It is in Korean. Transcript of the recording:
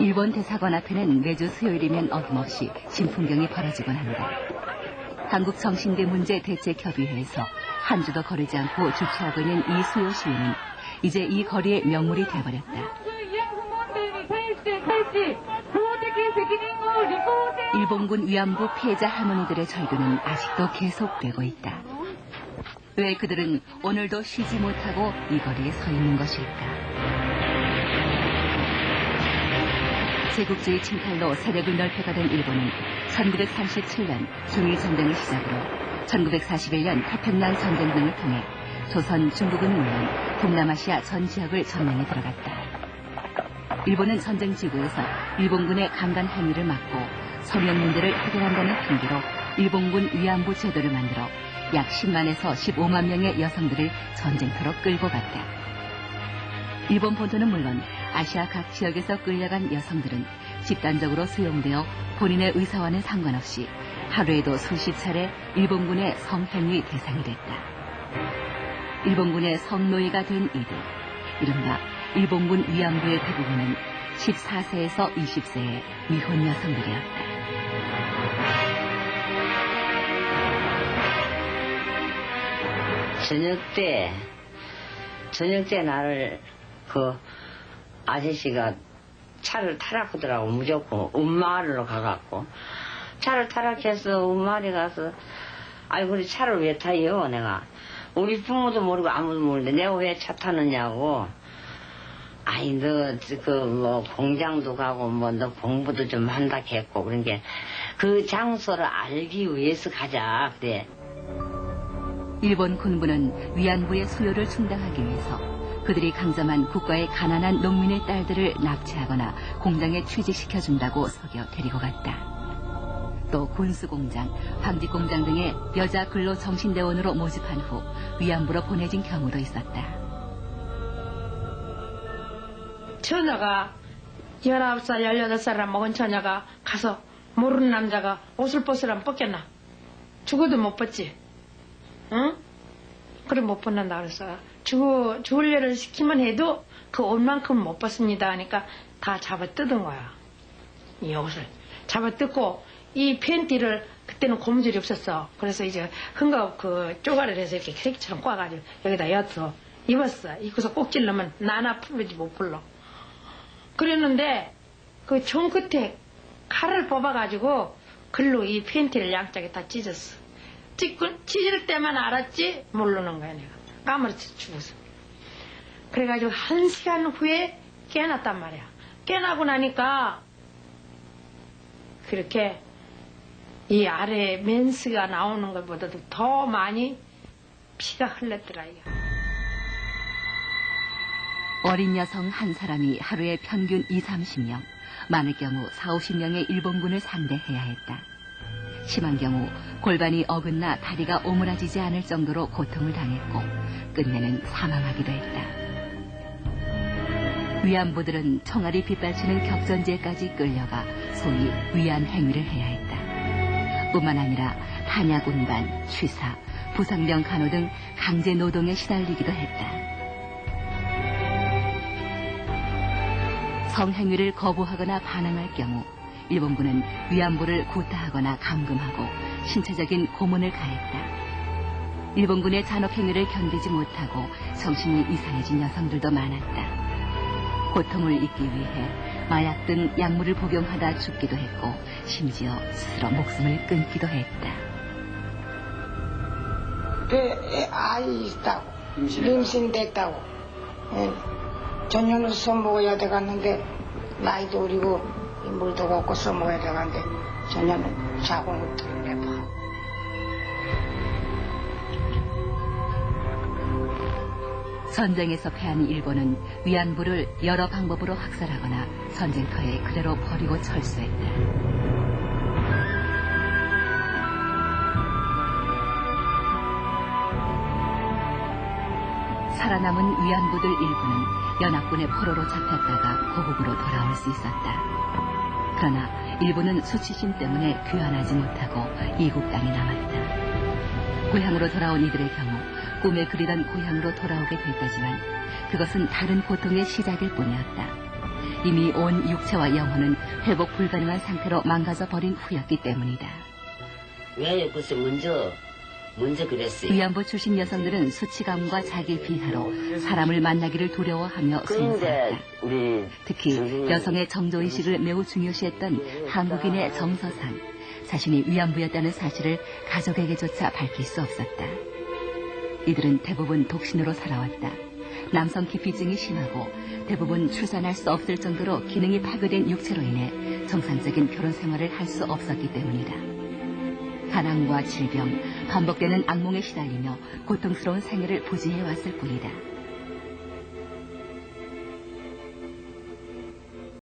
일본 대사관 앞에는 매주 수요일이면 어김없이 신풍경이 벌어지곤 합니다. 한국정신대 문제 대책협의회에서 한 주도 거르지 않고 주최하고 있는 이 수요 시위는 이제 이 거리의 명물이 돼버렸다. 일본군 위안부 피해자 할머니들의 절규는 아직도 계속되고 있다. 왜 그들은 오늘도 쉬지 못하고 이 거리에 서 있는 것일까? 제국주의 침탈로 세력을 넓혀가던 일본은 1937년 중일전쟁을 시작으로 1941년 태평양 전쟁 등을 통해 조선, 중국은 물론 동남아시아 전 지역을 점령에 들어갔다. 일본은 전쟁 지구에서 일본군의 강간 행위를 막고 서명 문제를 해결한다는 핑계로 일본군 위안부 제도를 만들어 약 10만에서 15만 명의 여성들을 전쟁터로 끌고 갔다. 일본 본토는 물론 아시아 각 지역에서 끌려간 여성들은 집단적으로 수용되어 본인의 의사와는 상관없이 하루에도 수십 차례 일본군의 성행위 대상이 됐다. 일본군의 성노예가 된 이들, 이른바 일본군 위안부의 대부분은 14세에서 20세의 미혼 여성들이었다. 저녁 때, 저녁 때 나를 그 아저씨가 차를 타락하더라고, 무조건. 음마을로 가갖고. 차를 타락해서 음마을에 가서, 아이, 우리 차를 왜 타요, 내가. 우리 부모도 모르고 아무도 모르는데 내가 왜 차 타느냐고. 아이, 너, 그, 뭐, 공장도 가고, 뭐, 너 공부도 좀 한다 했고, 그런 게, 그 장소를 알기 위해서 가자, 그래. 일본 군부는 위안부의 수요를 충당하기 위해서 그들이 강점한 국가의 가난한 농민의 딸들을 납치하거나 공장에 취직시켜준다고 속여 데리고 갔다. 또 군수공장, 방직공장 등의 여자 근로 정신대원으로 모집한 후 위안부로 보내진 경우도 있었다. 처녀가 19살, 18살을 먹은 처녀가 가서 모르는 남자가 옷을 벗으라면 벗겠나? 죽어도 못 벗지. 응? 그래 못 벗는다 그랬어. 죽어, 죽을 일을 시키면 해도 그 옷만큼 못 벗습니다. 하니까 다 잡아 뜯은 거야. 이 옷을. 잡아 뜯고 이 팬티를 그때는 고무줄이 없었어. 그래서 이제 흥가 그 쪼가리를 해서 이렇게 캐릭처럼 꽈가지고 여기다 엿어 입었어. 입고서 꼭 찔러면 나나 풀르지 못 풀러. 그랬는데 그 종 끝에 칼을 뽑아가지고 글로 이 팬티를 양쪽에 다 찢었어. 찢고 찢을 때만 알았지 모르는 거야 내가. 까무러치 죽었어. 그래가지고 한 시간 후에 깨어났단 말이야. 깨어나고 나니까 그렇게 이 아래 멘스가 나오는 것보다도 더 많이 피가 흘렀더라 이거. 어린 여성 한 사람이 하루에 평균 2, 30명, 많을 경우 4, 50명의 일본군을 상대해야 했다. 심한 경우 골반이 어긋나 다리가 오므라지지 않을 정도로 고통을 당했고 끝내는 사망하기도 했다. 위안부들은 총알이 빗발치는 격전지에까지 끌려가 소위 위안 행위를 해야 했다. 뿐만 아니라 탄약 운반, 취사, 부상병 간호 등 강제 노동에 시달리기도 했다. 성행위를 거부하거나 반항할 경우 일본군은 위안부를 구타하거나 감금하고 신체적인 고문을 가했다. 일본군의 잔혹행위를 견디지 못하고 정신이 이상해진 여성들도 많았다. 고통을 잊기 위해 마약 등 약물을 복용하다 죽기도 했고 심지어 스스로 목숨을 끊기도 했다. 배 아이 있다고 임신됐다고 예. 전혀는 써먹어야 돼갔는데 나이도 어리고 이 물도 없고 써먹어야 돼갔는데 전혀는 자고 못 들었네 봐. 전쟁에서 패한 일본은 위안부를 여러 방법으로 학살하거나 전쟁터에 그대로 버리고 철수했다. 살아남은 위안부들 일부는 연합군의 포로로 잡혔다가 고국으로 돌아올 수 있었다. 그러나 일부는 수치심 때문에 귀환하지 못하고 이국 땅에 남았다. 고향으로 돌아온 이들의 경우 꿈에 그리던 고향으로 돌아오게 됐다지만 그것은 다른 고통의 시작일 뿐이었다. 이미 온 육체와 영혼은 회복 불가능한 상태로 망가져 버린 후였기 때문이다. 왜 글쎄 먼저 먼저 그랬어요. 위안부 출신 여성들은 수치감과 자기 비하로 사람을 만나기를 두려워하며. 우리 특히 여성의 정조의식을 매우 중요시했던 한국인의 정서상 자신이 위안부였다는 사실을 가족에게조차 밝힐 수 없었다. 이들은 대부분 독신으로 살아왔다. 남성 기피증이 심하고 대부분 출산할 수 없을 정도로 기능이 파괴된 육체로 인해 정상적인 결혼 생활을 할 수 없었기 때문이다. 가난과 질병, 반복되는 악몽에 시달리며 고통스러운 생애를 부지해 왔을 뿐이다.